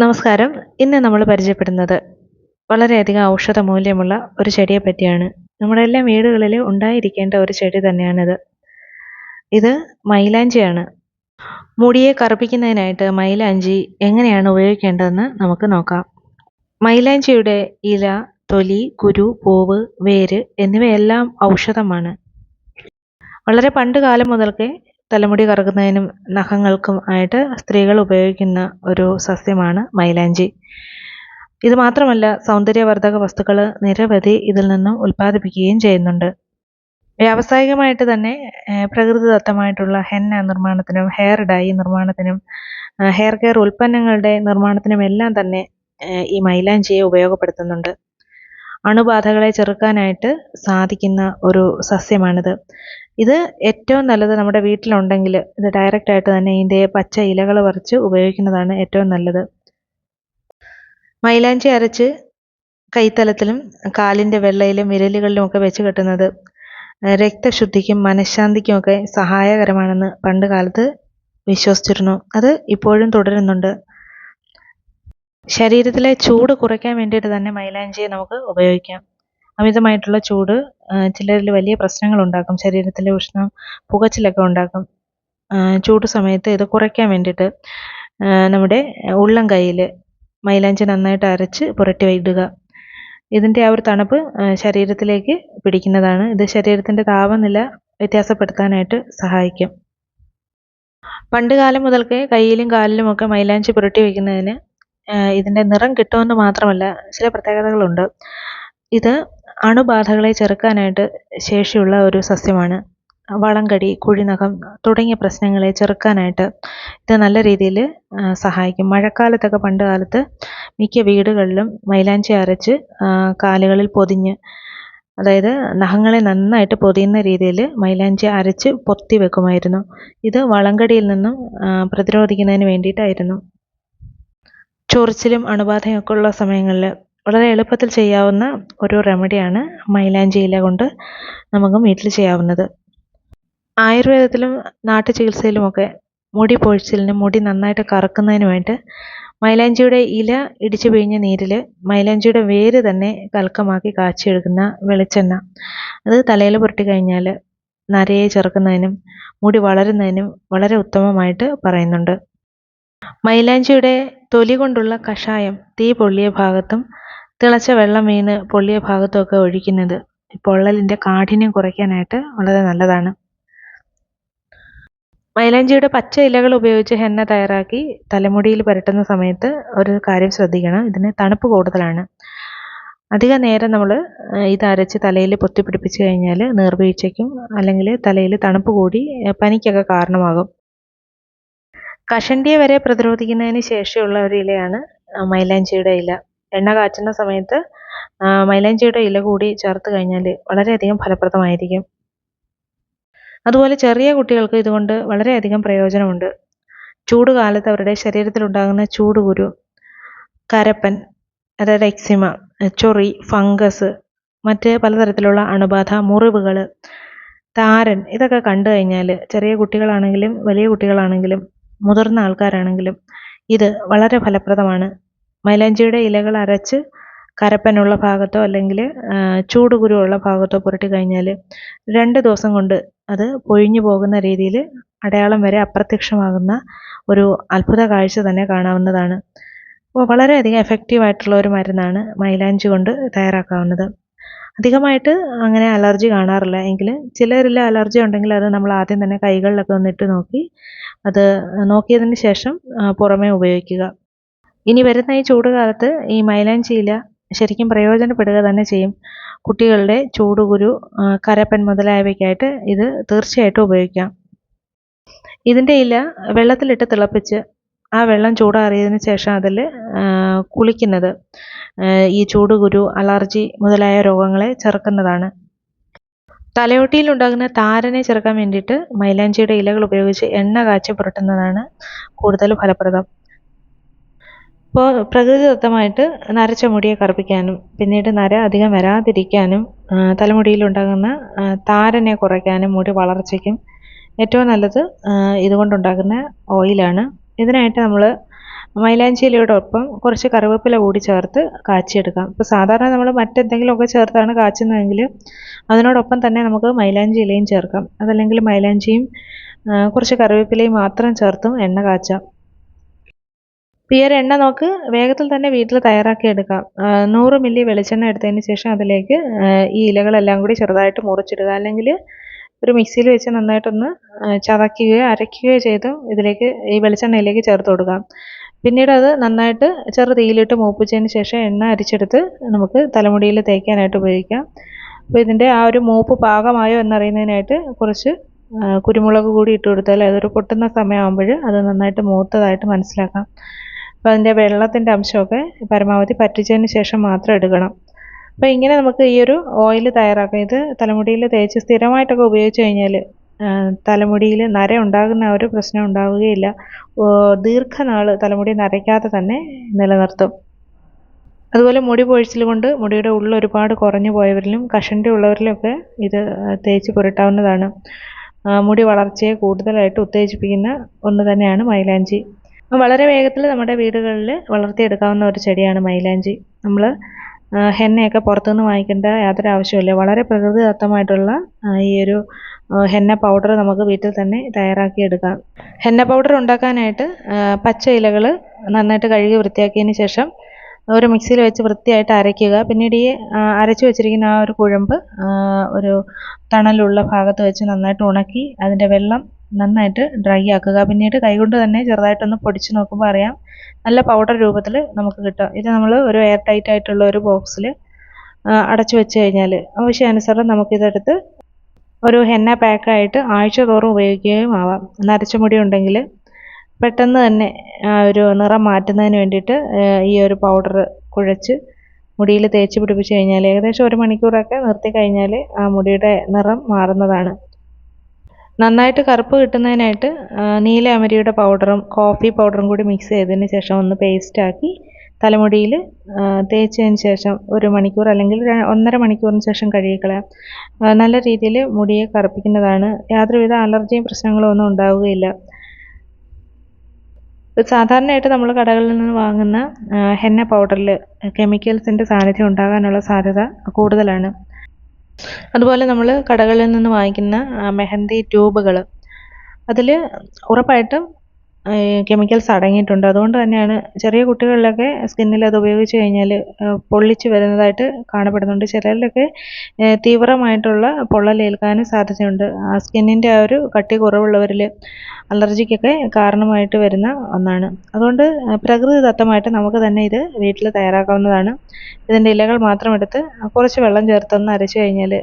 നമസ്കാരം. ഇന്ന് നമ്മൾ പരിചയപ്പെടുന്നത് വളരെയധികം ഔഷധ മൂല്യമുള്ള ഒരു ചെടിയെ പറ്റിയാണ്. നമ്മുടെ എല്ലാ വീടുകളിലും ഉണ്ടായിരിക്കേണ്ട ഒരു ചെടി തന്നെയാണിത്. ഇത് മൈലാഞ്ചിയാണ്. മുടിയെ കറുപ്പിക്കുന്നതിനായിട്ട് മൈലാഞ്ചി എങ്ങനെയാണ് ഉപയോഗിക്കേണ്ടതെന്ന് നമുക്ക് നോക്കാം. മൈലാഞ്ചിയുടെ ഇല തൊലി കുരു പൂവ് വേര് എന്നിവയെല്ലാം ഔഷധമാണ്. വളരെ പണ്ട് കാലം മുതൽക്കേ തലമുടി കറകുന്നതിനും നഖങ്ങൾക്കും ആയിട്ട് സ്ത്രീകൾ ഉപയോഗിക്കുന്ന ഒരു സസ്യമാണ് മൈലാഞ്ചി. ഇത് മാത്രമല്ല സൗന്ദര്യവർദ്ധക വസ്തുക്കൾ നിരവധി ഇതിൽ നിന്നും ഉൽപ്പാദിപ്പിക്കുകയും ചെയ്യുന്നുണ്ട്. വ്യാവസായികമായിട്ട് തന്നെ പ്രകൃതിദത്തമായിട്ടുള്ള ഹെന്ന നിർമ്മാണത്തിനും ഹെയർ ഡൈ നിർമ്മാണത്തിനും ഹെയർ കെയർ ഉൽപ്പന്നങ്ങളുടെ നിർമ്മാണത്തിനും എല്ലാം തന്നെ ഈ മൈലാഞ്ചിയെ ഉപയോഗപ്പെടുത്തുന്നുണ്ട്. അണുബാധകളെ ചെറുക്കാനായിട്ട് സാധിക്കുന്ന ഒരു സസ്യമാണിത്. ഇത് ഏറ്റവും നല്ലത് നമ്മുടെ വീട്ടിലുണ്ടെങ്കിൽ ഇത് ഡയറക്റ്റ് ആയിട്ട് തന്നെ ഇതിന്റെ പച്ച ഇലകൾ പറിച്ച് ഉപയോഗിക്കുന്നതാണ് ഏറ്റവും നല്ലത്. മൈലാഞ്ചി അരച്ച് കൈത്തലത്തിലും കാലിന്റെ വെള്ളയിലും വിരലുകളിലും ഒക്കെ വെച്ച് കെട്ടുന്നത് രക്തശുദ്ധിക്കും മനഃശാന്തിക്കും ഒക്കെ സഹായകരമാണെന്ന് പണ്ട് കാലത്ത് വിശ്വസിച്ചിരുന്നു. അത് ഇപ്പോഴും തുടരുന്നുണ്ട്. ശരീരത്തിലെ ചൂട് കുറയ്ക്കാൻ വേണ്ടിയിട്ട് തന്നെ മൈലാഞ്ചിയെ നമുക്ക് ഉപയോഗിക്കാം. അമിതമായിട്ടുള്ള ചൂട് ചിലരിൽ വലിയ പ്രശ്നങ്ങൾ ഉണ്ടാക്കും ശരീരത്തിലെ ഉഷ്ണം പുകച്ചിലൊക്കെ ഉണ്ടാക്കും. ചൂട് സമയത്ത് ഇത് കുറയ്ക്കാൻ വേണ്ടിയിട്ട് നമ്മുടെ ഉള്ളം കൈയിൽ മൈലാഞ്ചി നന്നായിട്ട് അരച്ച് പുരട്ടി ഇടുക. ഇതിന്റെ ആ ഒരു തണുപ്പ് ശരീരത്തിലേക്ക് പിടിക്കുന്നതാണ്. ഇത് ശരീരത്തിന്റെ താപനില വ്യത്യാസപ്പെടുത്താനായിട്ട് സഹായിക്കും. പണ്ട് കാലം മുതൽക്കേ കയ്യിലും കാലിലുമൊക്കെ മൈലാഞ്ചി പുരട്ടി വയ്ക്കുന്നതിന് ഇതിന്റെ നിറം കിട്ടുമെന്ന് മാത്രമല്ല ചില പ്രത്യേകതകളുണ്ട്. ഇത് അണുബാധകളെ ചെറുക്കാനായിട്ട് ശേഷിയുള്ള ഒരു സസ്യമാണ് വളങ്കടി കുഴിനഖം തുടങ്ങിയ പ്രശ്നങ്ങളെ ചെറുക്കാനായിട്ട് ഇത് നല്ല രീതിയിൽ സഹായിക്കും. മഴക്കാലത്തൊക്കെ പണ്ട് കാലത്ത് മിക്ക വീടുകളിലും മൈലാഞ്ചി അരച്ച് കാലുകളിൽ പൊതിഞ്ഞ് അതായത് നഖങ്ങളെ നന്നായിട്ട് പൊതിയുന്ന രീതിയിൽ മൈലാഞ്ചി അരച്ച് പൊത്തി വെക്കുമായിരുന്നു. ഇത് വളങ്കടിയിൽ നിന്നും പ്രതിരോധിക്കുന്നതിന് വേണ്ടിയിട്ടായിരുന്നു. ചൊറിച്ചിലും അണുബാധയും ഒക്കെ ഉള്ള സമയങ്ങളിൽ വളരെ എളുപ്പത്തിൽ ചെയ്യാവുന്ന ഒരു റെമഡിയാണ് മൈലാഞ്ചി ഇല കൊണ്ട് നമുക്ക് വീട്ടിൽ ചെയ്യാവുന്നത്. ആയുർവേദത്തിലും നാട്ടു ചികിത്സയിലുമൊക്കെ മുടി പൊഴിച്ചിലിന് മുടി നന്നായിട്ട് കറക്കുന്നതിന് വേണ്ടി മൈലാഞ്ചിയുടെ ഇല ഇടിച്ചു പിഴിഞ്ഞ നീരിൽ മൈലാഞ്ചിയുടെ വേര് തന്നെ കൽക്കമാക്കി കാച്ചിയെടുക്കുന്ന വെളിച്ചെണ്ണ. അത് തലയിൽ പുരട്ടി കഴിഞ്ഞാൽ നരയെ ചെറുക്കുന്നതിനും മുടി വളരുന്നതിനും വളരെ ഉത്തമമായിട്ട് പറയുന്നുണ്ട്. മൈലാഞ്ചിയുടെ തൊലി കൊണ്ടുള്ള കഷായം തീ പൊള്ളിയ ഭാഗത്തും തിളച്ച വെള്ളം വീണ് പൊള്ളിയ ഭാഗത്തൊക്കെ ഒഴിക്കുന്നത് പൊള്ളലിന്റെ കാഠിന്യം കുറയ്ക്കാനായിട്ട് വളരെ നല്ലതാണ്. മൈലാഞ്ചിയുടെ പച്ച ഇലകൾ ഉപയോഗിച്ച് ഹെന്ന തയ്യാറാക്കി തലമുടിയിൽ പുരട്ടുന്ന സമയത്ത് ഒരു കാര്യം ശ്രദ്ധിക്കണം. ഇതിന് തണുപ്പ് കൂടുതലാണ്. അധിക നേരം നമ്മൾ ഇത് അരച്ച് തലയിൽ പൊത്തിപ്പിടിപ്പിച്ച് കഴിഞ്ഞാൽ നീർവീഴ്ചയ്ക്കും അല്ലെങ്കിൽ തലയിൽ തണുപ്പ് കൂടി പനിക്കൊക്കെ കാരണമാകും. കഷണ്ടിയെ വരെ പ്രതിരോധിക്കുന്നതിന് ശേഷിയുള്ള ഒരു ഇലയാണ് മൈലാഞ്ചിയുടെ ഇല. എണ്ണ കാച്ചുന്ന സമയത്ത് മൈലാഞ്ചിയുടെ ഇല കൂടി ചേർത്ത് കഴിഞ്ഞാൽ വളരെയധികം ഫലപ്രദമായിരിക്കും. അതുപോലെ ചെറിയ കുട്ടികൾക്ക് ഇതുകൊണ്ട് വളരെയധികം പ്രയോജനമുണ്ട്. ചൂട് കാലത്ത് അവരുടെ ശരീരത്തിലുണ്ടാകുന്ന ചൂടുകുരു കരപ്പൻ അതായത് എക്സിമ ചൊറി ഫംഗസ് മറ്റ് പലതരത്തിലുള്ള അണുബാധ മുറിവുകൾ താരൻ ഇതൊക്കെ കണ്ടു കഴിഞ്ഞാൽ ചെറിയ കുട്ടികളാണെങ്കിലും വലിയ കുട്ടികളാണെങ്കിലും മുതിർന്ന ആൾക്കാരാണെങ്കിലും ഇത് വളരെ ഫലപ്രദമാണ്. മൈലാഞ്ചിയുടെ ഇലകൾ അരച്ച് കരപ്പനുള്ള ഭാഗത്തോ അല്ലെങ്കിൽ ചൂടുകുരു ഉള്ള ഭാഗത്തോ പുരട്ടി കഴിഞ്ഞാൽ രണ്ട് ദിവസം കൊണ്ട് അത് പൊഴിഞ്ഞു പോകുന്ന രീതിയിൽ അടയാളം വരെ അപ്രത്യക്ഷമാകുന്ന ഒരു അത്ഭുത കാഴ്ച തന്നെ കാണാവുന്നതാണ്. അപ്പോൾ വളരെയധികം എഫക്റ്റീവ് ആയിട്ടുള്ള ഒരു മരുന്നാണ് മൈലാഞ്ചി കൊണ്ട് തയ്യാറാക്കാവുന്നത്. അധികമായിട്ട് അങ്ങനെ അലർജി കാണാറില്ല. എങ്കിൽ ചിലരിൽ അലർജി ഉണ്ടെങ്കിൽ അത് നമ്മൾ ആദ്യം തന്നെ കൈകളിലൊക്കെ ഒന്നിട്ട് നോക്കി അത് നോക്കിയതിന് ശേഷം പുറമേ ഉപയോഗിക്കുക. ഇനി വരുന്ന ഈ ചൂടുകാലത്ത് ഈ മൈലാഞ്ചിയില ശരിക്കും പ്രയോജനപ്പെടുക തന്നെ ചെയ്യും. കുട്ടികളുടെ ചൂടുകുരു കരപ്പൻ മുതലായവയ്ക്കായിട്ട് ഇത് തീർച്ചയായിട്ടും ഉപയോഗിക്കാം. ഇതിന്റെ ഇല വെള്ളത്തിലിട്ട് തിളപ്പിച്ച് ആ വെള്ളം ചൂടാറിയതിന് ശേഷം അതിൽ കുളിക്കുന്നത്. ഈ ചൂടുകുരു അലർജി മുതലായ രോഗങ്ങളെ ചെറുക്കുന്നതാണ്. തലയോട്ടിയിൽ ഉണ്ടാകുന്ന താരനെ ചെറുക്കാൻ വേണ്ടിയിട്ട് മൈലാഞ്ചിയുടെ ഇലകൾ ഉപയോഗിച്ച് എണ്ണ കാച്ചി പുരട്ടുന്നതാണ് കൂടുതൽ ഫലപ്രദം. ഇപ്പോൾ പ്രകൃതിദത്തമായിട്ട് നരച്ച മുടിയെ കറുപ്പിക്കാനും പിന്നീട് നര അധികം വരാതിരിക്കാനും തലമുടിയിലുണ്ടാകുന്ന താരനെ കുറയ്ക്കാനും മുടി വളർച്ചയ്ക്കും ഏറ്റവും നല്ലത് ഇതുകൊണ്ടുണ്ടാകുന്ന ഓയിലാണ്. ഇതിനായിട്ട് നമ്മൾ മൈലാഞ്ചിയിലോടൊപ്പം കുറച്ച് കറിവേപ്പില കൂടി ചേർത്ത് കാച്ചിയെടുക്കാം. ഇപ്പോൾ സാധാരണ നമ്മൾ മറ്റെന്തെങ്കിലുമൊക്കെ ചേർത്താണ് കാച്ചുന്നതെങ്കിൽ അതിനോടൊപ്പം തന്നെ നമുക്ക് മൈലാഞ്ചി ഇലയും ചേർക്കാം. അതല്ലെങ്കിൽ മൈലാഞ്ചിയും കുറച്ച് കറിവേപ്പിലയും മാത്രം ചേർത്തും എണ്ണ കാച്ചാം. ഈ ഒരു എണ്ണ നമുക്ക് വേഗത്തിൽ തന്നെ വീട്ടിൽ തയ്യാറാക്കി എടുക്കാം. നൂറ് മില്ലി വെളിച്ചെണ്ണ എടുത്തതിന് ശേഷം അതിലേക്ക് ഈ ഇലകളെല്ലാം കൂടി ചെറുതായിട്ട് മുറിച്ചിടുക. അല്ലെങ്കിൽ ഒരു മിക്സിയിൽ വെച്ച് നന്നായിട്ടൊന്ന് ചതയ്ക്കുകയോ അരയ്ക്കുകയോ ചെയ്ത് ഇതിലേക്ക് ഈ വെളിച്ചെണ്ണയിലേക്ക് ചേർത്ത് കൊടുക്കാം. പിന്നീട് അത് നന്നായിട്ട് ചെറു തീയിലിട്ട് മൂപ്പിച്ചതിന് ശേഷം എണ്ണ അരിച്ചെടുത്ത് നമുക്ക് തലമുടിയിൽ തേക്കാനായിട്ട് ഉപയോഗിക്കാം. അപ്പോൾ ഇതിന്റെ ആ ഒരു മൂപ്പ് പാകമായോ എന്നറിയുന്നതിനായിട്ട് കുറച്ച് കുരുമുളക് കൂടി ഇട്ട് കൊടുത്താൽ അതൊരു പൊട്ടുന്ന സമയമാകുമ്പോൾ അത് നന്നായിട്ട് മൂത്തതായിട്ട് മനസ്സിലാക്കാം. അപ്പോൾ അതിന്റെ വെള്ളത്തിന്റെ അംശമൊക്കെ പരമാവധി പറ്റിച്ചതിന് ശേഷം മാത്രം എടുക്കണം. അപ്പോൾ ഇങ്ങനെ നമുക്ക് ഈ ഒരു ഓയിൽ തയ്യാറാക്കാം. ഇത് തലമുടിയിൽ തേച്ച് സ്ഥിരമായിട്ടൊക്കെ ഉപയോഗിച്ച് കഴിഞ്ഞാൽ തലമുടിയിൽ നര ഉണ്ടാകുന്ന ഒരു പ്രശ്നം ഉണ്ടാവുകയില്ല. ദീർഘനാൾ തലമുടി നരയ്ക്കാതെ തന്നെ നിലനിർത്തും. അതുപോലെ മുടി പൊഴിച്ചിൽ കൊണ്ട് മുടിയുടെ ഉള്ളിൽ ഒരുപാട് കുറഞ്ഞു പോയവരിലും കഷണ്ടി ഉള്ളവരിലൊക്കെ ഇത് തേച്ച് പുരട്ടാവുന്നതാണ്. മുടി വളർച്ചയെ കൂടുതലായിട്ട് ഉത്തേജിപ്പിക്കുന്ന ഒന്ന് തന്നെയാണ് മൈലാഞ്ചി. വളരെ വേഗത്തിൽ നമ്മുടെ വീടുകളിൽ വളർത്തിയെടുക്കാവുന്ന ഒരു ചെടിയാണ് മൈലാഞ്ചി. നമ്മൾ ഹെന്നയൊക്കെ പുറത്തുനിന്ന് വാങ്ങിക്കേണ്ട യാതൊരു ആവശ്യമില്ല വളരെ പ്രകൃതിദത്തമായിട്ടുള്ള ഈ ഒരു ഹെന്ന പൗഡർ നമുക്ക് വീട്ടിൽ തന്നെ തയ്യാറാക്കിയെടുക്കാം ഹെന്ന പൗഡർ ഉണ്ടാക്കാനായിട്ട് പച്ച ഇലകൾ നന്നായിട്ട് കഴുകി വൃത്തിയാക്കിയതിന് ശേഷം ഒരു മിക്സിയിൽ വെച്ച് വൃത്തിയായിട്ട് അരയ്ക്കുക. പിന്നീട് ഈ അരച്ചു വെച്ചിരിക്കുന്ന ആ ഒരു കുഴമ്പ് ഒരു തണലുള്ള ഭാഗത്ത് വെച്ച് നന്നായിട്ട് ഉണക്കി അതിന്റെ വെള്ളം നന്നായിട്ട് ഡ്രൈ ആക്കുക. പിന്നീട് കൈകൊണ്ട് തന്നെ ചെറുതായിട്ടൊന്ന് പൊടിച്ച് നോക്കുമ്പോൾ അറിയാം നല്ല പൗഡർ രൂപത്തിൽ നമുക്ക് കിട്ടും. ഇത് നമ്മൾ ഒരു എയർ ടൈറ്റ് ആയിട്ടുള്ള ഒരു ബോക്സിൽ അടച്ചു വെച്ച് കഴിഞ്ഞാൽ ആവശ്യാനുസരണം നമുക്കിതെടുത്ത് ഒരു ഹെന്ന പാക്കായിട്ട് ആഴ്ച തോറും ഉപയോഗിക്കുകയും ആവാം. നരച്ച മുടി ഉണ്ടെങ്കിൽ പെട്ടെന്ന് തന്നെ ഒരു നിറം മാറ്റുന്നതിന് വേണ്ടിയിട്ട് ഈ ഒരു പൗഡർ കുഴച്ച് മുടിയിൽ തേച്ച് പിടിപ്പിച്ച് കഴിഞ്ഞാൽ ഏകദേശം ഒരു മണിക്കൂറൊക്കെ നിർത്തി കഴിഞ്ഞാൽ ആ മുടിയുടെ നിറം മാറുന്നതാണ്. നന്നായിട്ട് കറുപ്പ് കിട്ടുന്നതിനായിട്ട് നീല അമരിയുടെ പൗഡറും കോഫി പൗഡറും കൂടി മിക്സ് ചെയ്തതിന് ശേഷം ഒന്ന് പേസ്റ്റാക്കി തലമുടിയിൽ തേച്ചതിന് ശേഷം ഒരു മണിക്കൂർ അല്ലെങ്കിൽ ഒന്നര മണിക്കൂറിന് ശേഷം കഴുകിക്കളയാം. നല്ല രീതിയിൽ മുടിയെ കറുപ്പിക്കുന്നതാണ്. യാതൊരുവിധ അലർജിയും പ്രശ്നങ്ങളും ഒന്നും ഉണ്ടാവുകയില്ല. സാധാരണയായിട്ട് നമ്മൾ കടകളിൽ നിന്ന് വാങ്ങുന്ന ഹെന്ന പൗഡറിൽ കെമിക്കൽസിന്റെ സാന്നിധ്യം ഉണ്ടാകാനുള്ള സാധ്യത കൂടുതലാണ്. അതുപോലെ നമ്മൾ കടകളിൽ നിന്ന് വാങ്ങിക്കുന്ന മെഹന്തി ട്യൂബുകൾ അതിൽ ഉറപ്പായിട്ടും കെമിക്കൽസ് അടങ്ങിയിട്ടുണ്ട്. അതുകൊണ്ട് തന്നെയാണ് ചെറിയ കുട്ടികളിലൊക്കെ സ്കിന്നിൽ അത് ഉപയോഗിച്ച് കഴിഞ്ഞാൽ പൊള്ളിച്ച് വരുന്നതായിട്ട് കാണപ്പെടുന്നുണ്ട്. ചിലരിലൊക്കെ തീവ്രമായിട്ടുള്ള പൊള്ളലേൽക്കാനും സാധ്യതയുണ്ട്. ആ സ്കിന്നിന്റെ ആ ഒരു കട്ടി കുറവുള്ളവരിൽ അലർജിക്കൊക്കെ കാരണമായിട്ട് വരുന്ന ഒന്നാണ്. അതുകൊണ്ട് പ്രകൃതിദത്തമായിട്ട് നമുക്ക് തന്നെ ഇത് വീട്ടിൽ തയ്യാറാക്കാവുന്നതാണ്. ഇതിന്റെ ഇലകൾ മാത്രം എടുത്ത് കുറച്ച് വെള്ളം ചേർത്തൊന്ന് അരച്ച് കഴിഞ്ഞാൽ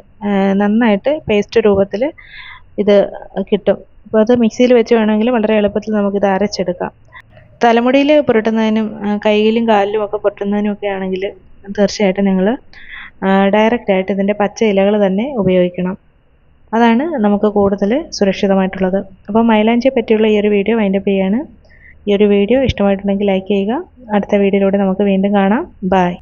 നന്നായിട്ട് പേസ്റ്റ് രൂപത്തിൽ ഇത് കിട്ടും. അപ്പോൾ അത് മിക്സിയിൽ വെച്ച് വേണമെങ്കിൽ വളരെ എളുപ്പത്തിൽ നമുക്കിത് അരച്ചെടുക്കാം. തലമുടിയിൽ പുരട്ടുന്നതിനും കയ്യിലും കാലിലും ഒക്കെ പുരട്ടുന്നതിനും ഒക്കെ ആണെങ്കിൽ തീർച്ചയായിട്ടും നിങ്ങൾ ഡയറക്റ്റ് ആയിട്ട് ഇതിന്റെ പച്ച ഇലകൾ തന്നെ ഉപയോഗിക്കണം. അതാണ് നമുക്ക് കൂടുതൽ സുരക്ഷിതമായിട്ടുള്ളത്. അപ്പോൾ മൈലാഞ്ചിയെ പറ്റിയുള്ള ഈ ഒരു വീഡിയോ വൈൻഡപ്പ് ചെയ്യാണ്. ഈ ഒരു വീഡിയോ ഇഷ്ടമായിട്ടുണ്ടെങ്കിൽ ലൈക്ക് ചെയ്യുക. അടുത്ത വീഡിയോയിലൂടെ നമുക്ക് വീണ്ടും കാണാം. ബായ്